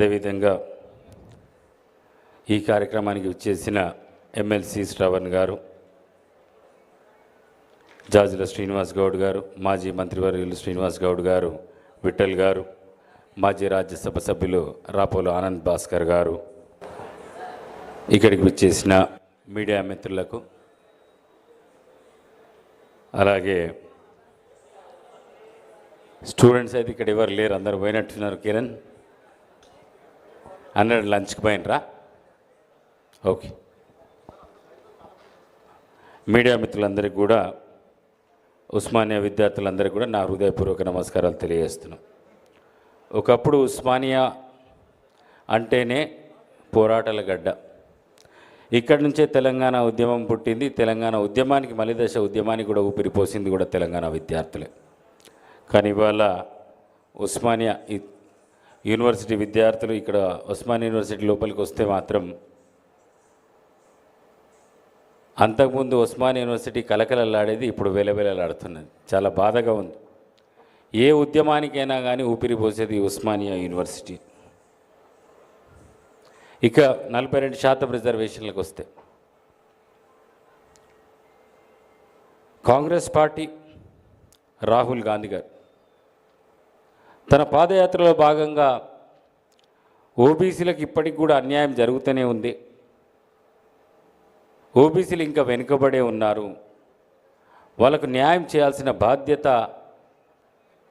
అదేవిధంగా ఈ కార్యక్రమానికి వచ్చేసిన ఎమ్మెల్సీ శ్రవణ్ గారు జాజుల శ్రీనివాస్ గౌడ్ గారు మాజీ మంత్రివర్యులు శ్రీనివాస్ గౌడ్ గారు విఠల్ గారు మాజీ రాజ్యసభ సభ్యులు రాపోలు ఆనంద్ భాస్కర్ గారు ఇక్కడికి వచ్చేసిన మీడియా మిత్రులకు అలాగే స్టూడెంట్స్ అయితే ఇక్కడ ఎవరు లేరు అందరు పోయినట్టున్నారు కిరణ్. అన్నాడు లంచ్కి పోయినరా? ఓకే. మీడియా మిత్రులందరికీ కూడా ఉస్మానియా విద్యార్థులందరికీ కూడా నా హృదయపూర్వక నమస్కారాలు తెలియజేస్తున్నాను ఒకప్పుడు ఉస్మానియా అంటేనే పోరాటాల గడ్డ. ఇక్కడి నుంచే తెలంగాణ ఉద్యమం పుట్టింది. తెలంగాణ ఉద్యమానికి మలిదశ ఉద్యమానికి కూడా ఊపిరిపోసింది కూడా తెలంగాణ విద్యార్థులే. కానీ ఇవాళ ఉస్మానియా యూనివర్సిటీ విద్యార్థులు ఇక్కడ ఉస్మాన్ యూనివర్సిటీ లోపలికి వస్తే మాత్రం అంతకుముందు ఉస్మాన్ యూనివర్సిటీ కలకలలాడేది ఇప్పుడు వెలవెలలాడుతున్నది. చాలా బాధగా ఉంది. ఏ ఉద్యమానికైనా కానీ ఊపిరి పోసేది ఉస్మానియా యూనివర్సిటీ. ఇక నలభై రెండు శాతం రిజర్వేషన్లకు వస్తే. కాంగ్రెస్ పార్టీ రాహుల్ గాంధీ గారు తన పాదయాత్రలో భాగంగా ఓబీసీలకు ఇప్పటికి కూడా అన్యాయం జరుగుతూనే ఉంది. ఓబీసీలు ఇంకా వెనుకబడే ఉన్నారు. వాళ్ళకు న్యాయం చేయాల్సిన బాధ్యత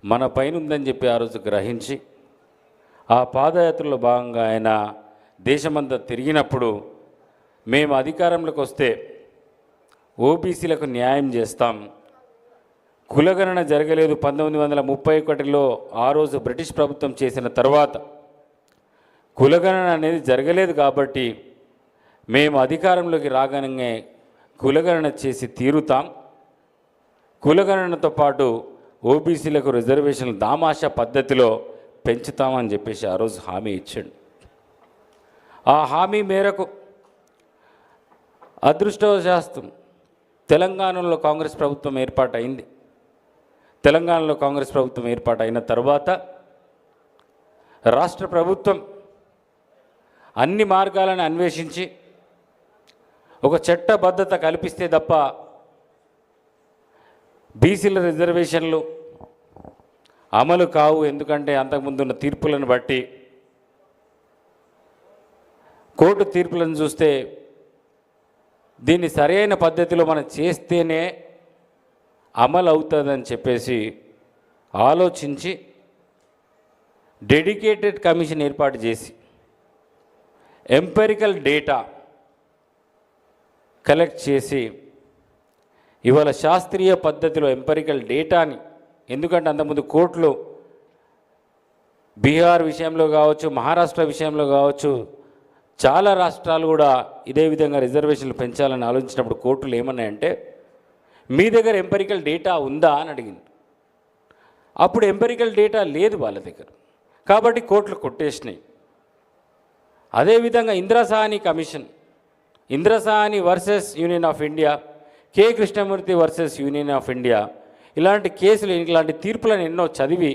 మన పైన ఉందని చెప్పి ఆ రోజు గ్రహించి ఆ పాదయాత్రలో భాగంగా ఆయన దేశమంతా తిరిగినప్పుడు మేము అధికారంలోకి వస్తే ఓబీసీలకు న్యాయం చేస్తాం. కులగణన జరగలేదు. పంతొమ్మిది వందల ముప్పై ఒకటిలో ఆ రోజు బ్రిటిష్ ప్రభుత్వం చేసిన తర్వాత కులగణన అనేది జరగలేదు కాబట్టి మేము అధికారంలోకి రాగానే కులగణన చేసి తీరుతాం. కులగణనతో పాటు ఓబీసీలకు రిజర్వేషన్లు దామాషా పద్ధతిలో పెంచుతామని చెప్పేసి ఆ రోజు హామీ ఇచ్చాడు. ఆ హామీ మేరకు అదృష్టవశాస్తం తెలంగాణలో కాంగ్రెస్ ప్రభుత్వం ఏర్పాటైంది. తెలంగాణలో కాంగ్రెస్ ప్రభుత్వం ఏర్పాటైన తర్వాత రాష్ట్ర ప్రభుత్వం అన్ని మార్గాలను అన్వేషించి ఒక చట్టబద్ధత కల్పిస్తే తప్ప బీసీల రిజర్వేషన్లు అమలు కావు. ఎందుకంటే అంతకుముందు ఉన్న తీర్పులను బట్టి కోర్టు తీర్పులను చూస్తే దీన్ని సరైన పద్ధతిలో మనం చేస్తేనే అమలు అవుతుందని చెప్పేసి ఆలోచించి డెడికేటెడ్ కమిషన్ ఏర్పాటు చేసి ఎంపెరికల్ డేటా కలెక్ట్ చేసి ఇవాళ శాస్త్రీయ పద్ధతిలో ఎంపెరికల్ డేటాని ఎందుకంటే అంతకుముందు కోర్టులు బీహార్ విషయంలో కావచ్చు మహారాష్ట్ర విషయంలో కావచ్చు చాలా రాష్ట్రాలు కూడా ఇదే విధంగా రిజర్వేషన్లు పెంచాలని ఆలోచించినప్పుడు కోర్టులు ఏమన్నాయంటే మీ దగ్గర ఎంపెరికల్ డేటా ఉందా అని అడిగింది. అప్పుడు ఎంపెరికల్ డేటా లేదు వాళ్ళ దగ్గర. కాబట్టి కోట్లు కొట్టేసినాయి. అదేవిధంగా Indra Sawhney commission Indra Sawhney versus Union of India K Krishnamurthy versus Union of India ఇలాంటి కేసులు ఇలాంటి తీర్పులను ఎన్నో చదివి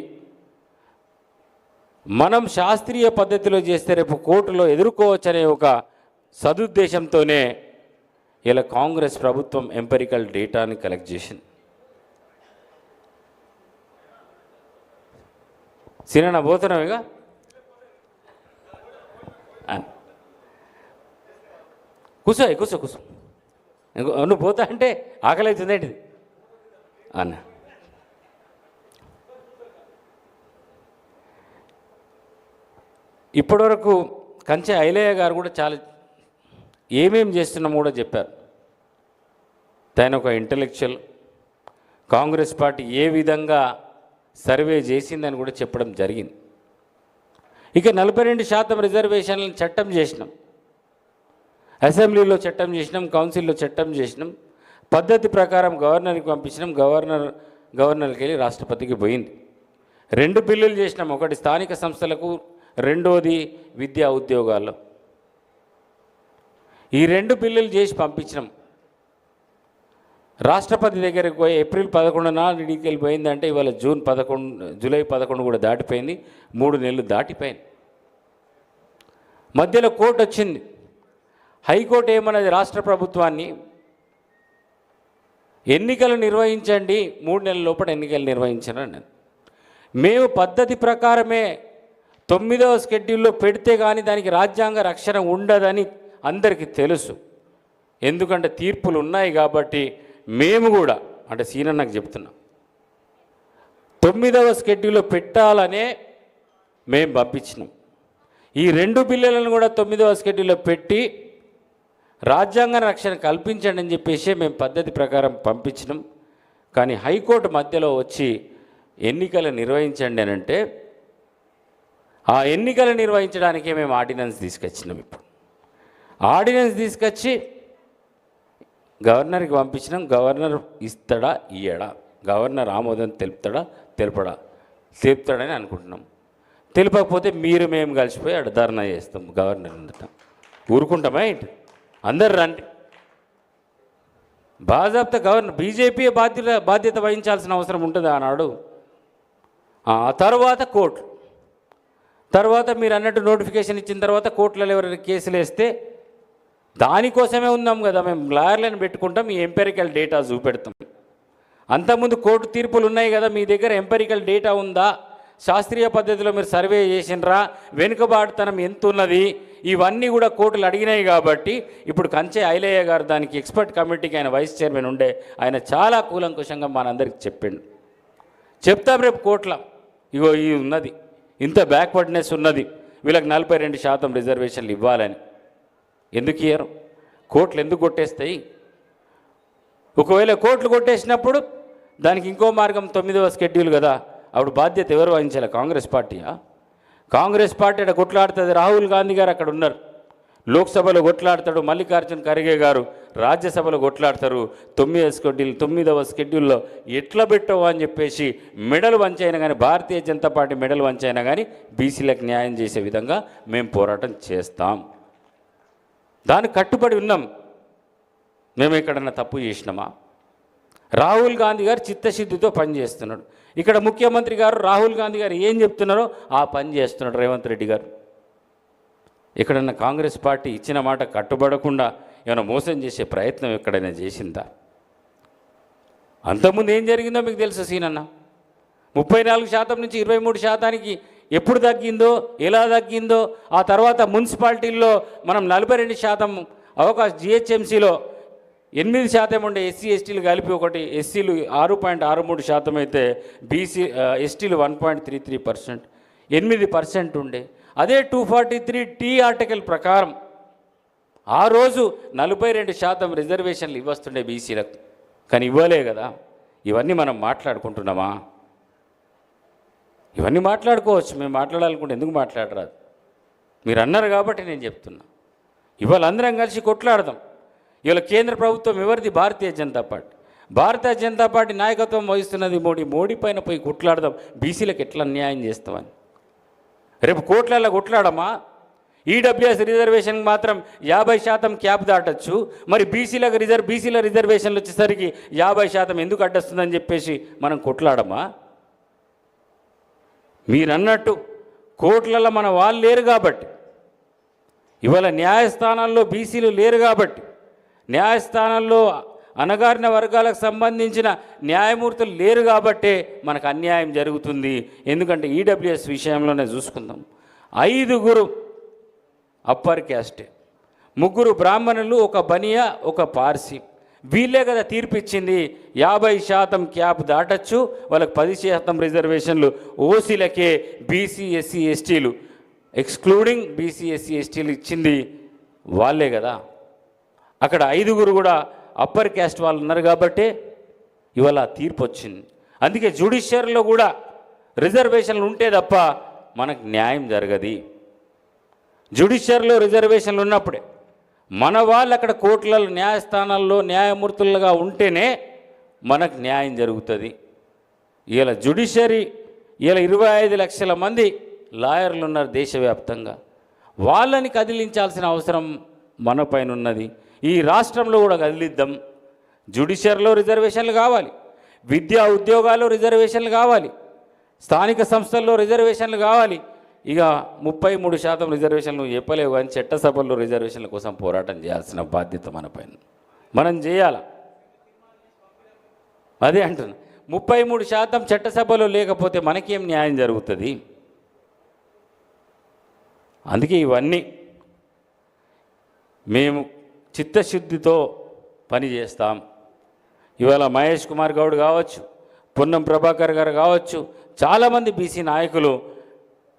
మనం శాస్త్రీయ పద్ధతిలో చేస్తే రేపు కోర్టులో ఎదుర్కోవచ్చనే ఒక సదుద్దేశంతోనే ఇలా కాంగ్రెస్ ప్రభుత్వం ఎంపెరికల్ డేటాని కలెక్ట్ చేసింది. సినిమా పోతున్నావుగా కూర్చో కూర్చో కూర్చో నువ్వు పోతా అంటే ఆకలి అవుతుంది ఏంటిది? అన్న. ఇప్పటివరకు కంచె ఐలయ్య గారు కూడా చాలా ఏమేం చేస్తున్నామో కూడా చెప్పారు. తను ఒక ఇంటలెక్చువల్ కాంగ్రెస్ పార్టీ ఏ విధంగా సర్వే చేసిందని కూడా చెప్పడం జరిగింది. ఇక నలభై రెండు శాతం రిజర్వేషన్లను చట్టం చేసినాం. అసెంబ్లీలో చట్టం చేసినాం కౌన్సిల్లో చట్టం చేసినాం. పద్ధతి ప్రకారం గవర్నర్కి పంపించినాం గవర్నర్ గవర్నర్కి వెళ్ళి రాష్ట్రపతికి పోయింది. రెండు బిల్లులు చేసినాం. ఒకటి స్థానిక సంస్థలకు రెండోది విద్యా ఉద్యోగాల్లో. ఈ రెండు బిల్లులు చేసి పంపించినాం. రాష్ట్రపతి దగ్గరికి పోయి ఏప్రిల్ పదకొండున ఇంటికి వెళ్ళిపోయిందంటే ఇవాళ జూన్ పదకొండు జూలై పదకొండు కూడా దాటిపోయింది. మూడు నెలలు దాటిపోయింది. మధ్యలో కోర్టు వచ్చింది. హైకోర్టు ఏమన్నది రాష్ట్ర ప్రభుత్వాన్ని? ఎన్నికలు నిర్వహించండి మూడు నెలల లోపల ఎన్నికలు నిర్వహించను అన్నది. మేము పద్ధతి ప్రకారమే తొమ్మిదవ స్కెడ్యూల్లో పెడితే కానీ దానికి రాజ్యాంగ రక్షణ ఉండదని అందరికీ తెలుసు. ఎందుకంటే తీర్పులు ఉన్నాయి కాబట్టి మేము కూడా అంటే సీనన్నకు చెప్తున్నాం. తొమ్మిదవ స్కెడ్యూల్లో పెట్టాలనే మేము పంపించినాం. ఈ రెండు బిల్లులను కూడా తొమ్మిదవ స్కెడ్యూల్లో పెట్టి రాజ్యాంగ రక్షణ కల్పించండి అని చెప్పేసి మేము పద్ధతి ప్రకారం పంపించినాం. కానీ హైకోర్టు మధ్యలో వచ్చి ఎన్నికలు నిర్వహించండి అని అంటే ఆ ఎన్నికలు నిర్వహించడానికే మేము ఆర్డినెన్స్ తీసుకొచ్చినాం ఇప్పుడు. ఆర్డినెన్స్ తీసుకొచ్చి గవర్నర్కి పంపించినాం. గవర్నర్ ఇస్తాడా? ఇయ్యడా? గవర్నర్ ఆమోదం తెలుపుతాడా? తెలుపడా? తెలుపుతాడని అనుకుంటున్నాం. తెలిపకపోతే మీరు మేము కలిసిపోయి అక్కడ ధర్నా చేస్తాం గవర్నర్ అందట ఊరుకుంటామా ఏంటి? అందరు రండి. బాజాబ్తా గవర్నర్ బీజేపీ బాధ్యత బాధ్యత వహించాల్సిన అవసరం ఉంటుంది ఆనాడు ఆ తర్వాత కోర్టు. తర్వాత మీరు అన్నట్టు నోటిఫికేషన్ ఇచ్చిన తర్వాత కోర్టులలో ఎవరైనా కేసులు వేస్తే దానికోసమే ఉన్నాం కదా మేము. లాయర్లను పెట్టుకుంటాం ఈ ఎంపెరికల్ డేటా చూపెడతాం. అంతకుముందు కోర్టు తీర్పులు ఉన్నాయి కదా మీ దగ్గర ఎంపెరికల్ డేటా ఉందా? శాస్త్రీయ పద్ధతిలో మీరు సర్వే చేసినరా వెనుకబాటుతనం ఎంత ఉన్నది ఇవన్నీ కూడా కోర్టులు అడిగినాయి కాబట్టి ఇప్పుడు కంచె ఐలయ్య గారు దానికి ఎక్స్పర్ట్ కమిటీకి ఆయన వైస్ చైర్మన్ ఉండే ఆయన చాలా కూలంకుషంగా మనందరికి చెప్పిండు. చెప్తాం రేపు కోట్ల ఇగో ఈ ఉన్నది. ఇంత బ్యాక్వర్డ్నెస్ ఉన్నది. వీళ్ళకి నలభై రెండు శాతం రిజర్వేషన్లు ఇవ్వాలని. ఎందుకు ఇయ్యరు? కోట్లు ఎందుకు కొట్టేస్తాయి? ఒకవేళ కోట్లు కొట్టేసినప్పుడు దానికి ఇంకో మార్గం తొమ్మిదవ స్కెడ్యూల్ కదా. అప్పుడు బాధ్యత ఎవరు వహించాలి? కాంగ్రెస్ పార్టీయా? కాంగ్రెస్ పార్టీ అక్కడ కొట్లాడుతుంది? రాహుల్ గాంధీ గారు అక్కడ ఉన్నారు. లోక్సభలో కొట్లాడతాడు మల్లికార్జున ఖర్గే గారు రాజ్యసభలో కొట్లాడతారు. తొమ్మిదవ స్కెడ్యూల్ తొమ్మిదవ స్కెడ్యూల్లో ఎట్లా పెట్టవు అని చెప్పేసి మెడల్ వంచైనా కానీ భారతీయ జనతా పార్టీ మెడల్ వంచైనా కానీ బీసీలకు న్యాయం చేసే విధంగా మేము పోరాటం చేస్తాం. దాన్ని కట్టుబడి ఉన్నాం. మేము ఎక్కడన్నా తప్పు చేసినామా? రాహుల్ గాంధీ గారు చిత్తశుద్ధితో పనిచేస్తున్నాడు ఇక్కడ ముఖ్యమంత్రి గారు రాహుల్ గాంధీ గారు ఏం చెప్తున్నారో ఆ పని చేస్తున్నాడు రేవంత్ రెడ్డి గారు. ఎక్కడన్నా కాంగ్రెస్ పార్టీ ఇచ్చిన మాట కట్టుబడకుండా ఏమైనా మోసం చేసే ప్రయత్నం ఎక్కడైనా చేసిందా? అంతకుముందు ఏం జరిగిందో మీకు తెలుసు సీనన్న? ముప్పై నాలుగు శాతం నుంచి ఇరవై మూడు శాతానికి ఎప్పుడు తగ్గిందో ఎలా తగ్గిందో ఆ తర్వాత మున్సిపాలిటీల్లో మనం నలభై రెండు శాతం అవకాశం జిహెచ్ఎంసీలో ఎనిమిది శాతం ఉండే ఎస్సీ ఎస్టీలు కలిపి ఒకటి ఎస్సీలు ఆరు పాయింట్ ఆరు మూడు శాతం అయితే బీసీ ఎస్టీలు one point three three percent ఎనిమిది పర్సెంట్ ఉండే. అదే two forty three T article ప్రకారం ఆ రోజు నలభై రెండు శాతం రిజర్వేషన్లు ఇవ్వస్తుండే బీసీలకు. కానీ ఇవ్వలే కదా. ఇవన్నీ మనం మాట్లాడుకుంటున్నామా? ఇవన్నీ మాట్లాడుకోవచ్చు. మేము మాట్లాడాలనుకుంటే ఎందుకు మాట్లాడరాదు? మీరు అన్నారు కాబట్టి నేను చెప్తున్నా. ఇవాళ అందరం కలిసి కొట్లాడదాం. ఇవాళ కేంద్ర ప్రభుత్వం ఎవరిది? భారతీయ జనతా పార్టీ. భారతీయ జనతా పార్టీ నాయకత్వం వహిస్తున్నది మోడీ. మోడీ పైన పోయి కొట్లాడదాం. బీసీలకు ఎట్లా న్యాయం చేస్తామని. రేపు కోట్లలో కొట్లాడమా? ఈడబ్ల్యూఎస్ రిజర్వేషన్ మాత్రం యాభై శాతం క్యాప్ దాటచ్చు. మరి బీసీలకు రిజర్వ్ బీసీల రిజర్వేషన్లు వచ్చేసరికి యాభై శాతం ఎందుకు అడ్డొస్తుందని చెప్పేసి మనం కొట్లాడమా? మీరన్నట్టు కోట్లలో మన వాళ్ళు లేరు కాబట్టి. ఇవాళ న్యాయస్థానాల్లో బీసీలు లేరు కాబట్టి. న్యాయస్థానాల్లో అణగారిన వర్గాలకు సంబంధించిన న్యాయమూర్తులు లేరు కాబట్టే మనకు అన్యాయం జరుగుతుంది. ఎందుకంటే ఈడబ్ల్యూఎస్ విషయంలోనే చూసుకుందాం. ఐదుగురు అప్పర్ క్యాస్టే. ముగ్గురు బ్రాహ్మణులు ఒక బనియా ఒక పార్సీ. వీళ్ళే కదా తీర్పిచ్చింది. యాభై శాతం క్యాప్ దాటచ్చు. వాళ్ళకి పది శాతం రిజర్వేషన్లు ఓసీలకే బీసీ ఎస్సీ ఎస్టీలు. ఎక్స్క్లూడింగ్ బీసీ ఎస్సీ ఎస్టీలు ఇచ్చింది వాళ్ళే కదా. అక్కడ ఐదుగురు కూడా అప్పర్ క్యాస్ట్ వాళ్ళు ఉన్నారు కాబట్టి ఇవాళ తీర్పు వచ్చింది అందుకే జ్యుడిషియరీలో కూడా రిజర్వేషన్లు ఉంటే తప్ప మనకు న్యాయం జరగది. జ్యుడిషియరీలో రిజర్వేషన్లు ఉన్నప్పుడే మన వాళ్ళు అక్కడ కోర్టులలో న్యాయస్థానాల్లో న్యాయమూర్తులుగా ఉంటేనే మనకు న్యాయం జరుగుతుంది. ఇలా జ్యుడిషియరీ ఇలా ఇరవై ఐదు లక్షల మంది లాయర్లు ఉన్నారు దేశవ్యాప్తంగా. వాళ్ళని కదిలించాల్సిన అవసరం మన పైన ఉన్నది. ఈ రాష్ట్రంలో కూడా కదిలిద్దాం. జుడిషియర్లో రిజర్వేషన్లు కావాలి. విద్యా ఉద్యోగాల్లో రిజర్వేషన్లు కావాలి. స్థానిక సంస్థల్లో రిజర్వేషన్లు కావాలి. ఇక ముప్పై మూడు శాతం రిజర్వేషన్లు చెప్పలేవు కానీ చట్టసభల్లో రిజర్వేషన్ల కోసం పోరాటం చేయాల్సిన బాధ్యత మన పైన మనం చేయాల? అదే అంటున్నా. ముప్పై మూడు శాతం చట్టసభలో లేకపోతే మనకేం న్యాయం జరుగుతుంది? అందుకే ఇవన్నీ మేము చిత్తశుద్ధితో పని చేస్తాం. ఇవాళ మహేష్ కుమార్ గౌడ్ కావచ్చు పొన్నం ప్రభాకర్ గారు కావచ్చు చాలామంది బీసీ నాయకులు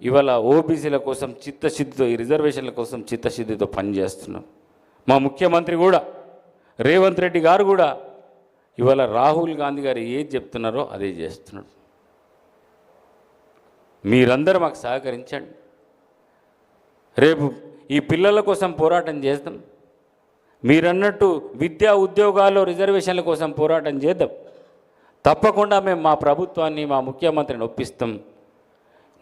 ఇవాళ ఓబీసీల కోసం చిత్తశుద్ధితో ఈ రిజర్వేషన్ల కోసం చిత్తశుద్ధితో పనిచేస్తున్నాం. మా ముఖ్యమంత్రి కూడా రేవంత్ రెడ్డి గారు కూడా ఇవాళ రాహుల్ గాంధీ గారు ఏది చెప్తున్నారో అదే చేస్తున్నాడు. మీరందరూ మాకు సహకరించండి. రేపు ఈ పిల్లల కోసం పోరాటం చేద్దాం. మీరన్నట్టు విద్యా ఉద్యోగాల్లో రిజర్వేషన్ల కోసం పోరాటం చేద్దాం. తప్పకుండా మేము మా ప్రభుత్వాన్ని మా ముఖ్యమంత్రిని ఒప్పిస్తాం.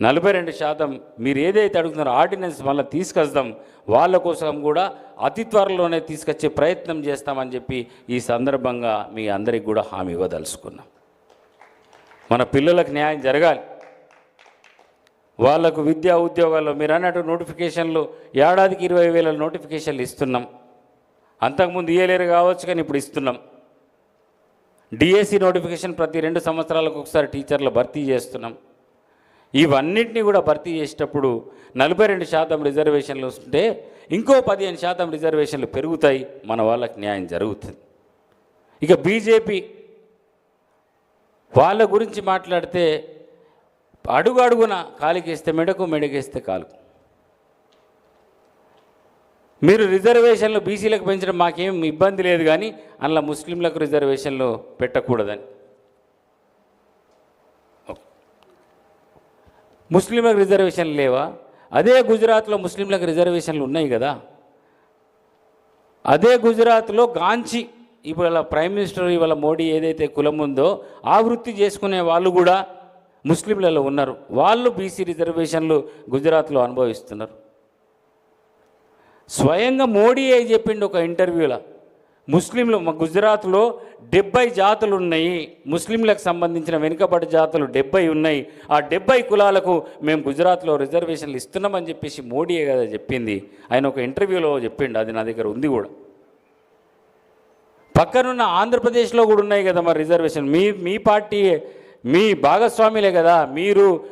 నలభై రెండు శాతం మీరు ఏదైతే అడుగుతున్నారో ఆర్డినెన్స్ మళ్ళీ తీసుకొస్తాం వాళ్ళ కోసం కూడా అతి త్వరలోనే తీసుకొచ్చే ప్రయత్నం చేస్తామని చెప్పి ఈ సందర్భంగా మీ అందరికి కూడా హామీ ఇవ్వదలుచుకున్నాం. మన పిల్లలకు న్యాయం జరగాలి. వాళ్ళకు విద్యా ఉద్యోగాల్లో మీరు అన్నట్టు నోటిఫికేషన్లు ఏడాదికి ఇరవై వేల నోటిఫికేషన్లు ఇస్తున్నాం. అంతకుముందు ఇయ్యలేరు కావచ్చు కానీ ఇప్పుడు ఇస్తున్నాం. డిఎస్సి నోటిఫికేషన్ ప్రతి రెండు సంవత్సరాలకు ఒకసారి టీచర్లు భర్తీ చేస్తున్నాం. ఇవన్నింటినీ కూడా భర్తీ చేసేటప్పుడు నలభై రెండు శాతం రిజర్వేషన్లు వస్తుంటే ఇంకో పదిహేను శాతం రిజర్వేషన్లు పెరుగుతాయి మన వాళ్ళకి న్యాయం జరుగుతుంది. ఇక బీజేపీ వాళ్ళ గురించి మాట్లాడితే అడుగు అడుగున కాలికేస్తే మెడకు మెడకేస్తే కాలుకు. మీరు రిజర్వేషన్లు బీసీలకు పెంచడం మాకేం ఇబ్బంది లేదు కానీ అందులో ముస్లింలకు రిజర్వేషన్లు పెట్టకూడదని. ముస్లింలకు రిజర్వేషన్లు లేవా? అదే గుజరాత్లో ముస్లింలకు రిజర్వేషన్లు ఉన్నాయి కదా. అదే గుజరాత్లో గాంచి ఇవాళ ప్రైమ్ మినిస్టర్ ఇవాళ మోడీ ఏదైతే కులం ఉందో ఆ వృత్తి చేసుకునే వాళ్ళు కూడా ముస్లింలలో ఉన్నారు. వాళ్ళు బీసీ రిజర్వేషన్లు గుజరాత్లో అనుభవిస్తున్నారు. స్వయంగా మోడీ అయి చెప్పిండు ఒక ఇంటర్వ్యూలో ముస్లింలు మా గుజరాత్లో డెబ్బై జాతులు ఉన్నాయి. ముస్లింలకు సంబంధించిన వెనుకబడి జాతులు డెబ్బై ఉన్నాయి. ఆ డెబ్బై కులాలకు మేము గుజరాత్లో రిజర్వేషన్లు ఇస్తున్నామని చెప్పేసి మోడీయే కదా చెప్పింది. ఆయన ఒక ఇంటర్వ్యూలో చెప్పిండు అది నా దగ్గర ఉంది కూడా. పక్కనున్న ఆంధ్రప్రదేశ్లో కూడా ఉన్నాయి కదా మరి రిజర్వేషన్. మీ మీ పార్టీ మీ భాగస్వామిలే కదా మీరు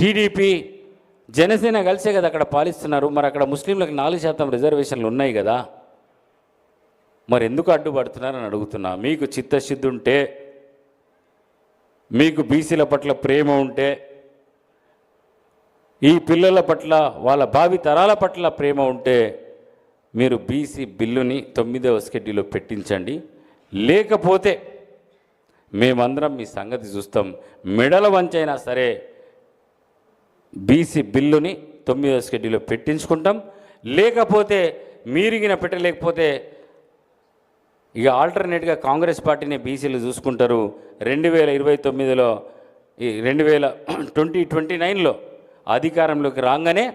టీడీపీ జనసేన కలిసే కదా అక్కడ పాలిస్తున్నారు. మరి అక్కడ ముస్లింలకు నాలుగు శాతం రిజర్వేషన్లు ఉన్నాయి కదా. మరి ఎందుకు అడ్డుపడుతున్నారని అడుగుతున్నా. మీకు చిత్తశుద్ధి ఉంటే మీకు బీసీల పట్ల ప్రేమ ఉంటే ఈ పిల్లల పట్ల వాళ్ళ భావి తరాల పట్ల ప్రేమ ఉంటే మీరు బీసీ బిల్లుని తొమ్మిదవ స్కెడ్యూల్లో పెట్టించండి. లేకపోతే మేమందరం మీ సంగతి చూస్తాం. మెడల వంచైనా సరే బీసీ బిల్లుని తొమ్మిదవ స్కెడ్యూల్లో పెట్టించుకుంటాం. లేకపోతే మీరిగిన పెట్టలేకపోతే ఇక ఆల్టర్నేట్గా కాంగ్రెస్ పార్టీని బీసీలు చూసుకుంటారు. రెండు వేల ఇరవై తొమ్మిదిలో ఈ రెండు వేల ట్వంటీ ట్వంటీ నైన్లో అధికారంలోకి రాగానే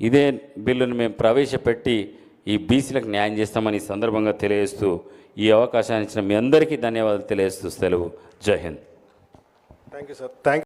ఇదే బిల్లును మేము ప్రవేశపెట్టి ఈ బీసీలకు న్యాయం చేస్తామని ఈ సందర్భంగా తెలియజేస్తూ ఈ అవకాశాన్ని ఇచ్చిన మీ అందరికీ ధన్యవాదాలు తెలియజేస్తూ సెలవు. Jai Hind. Thank you sir thank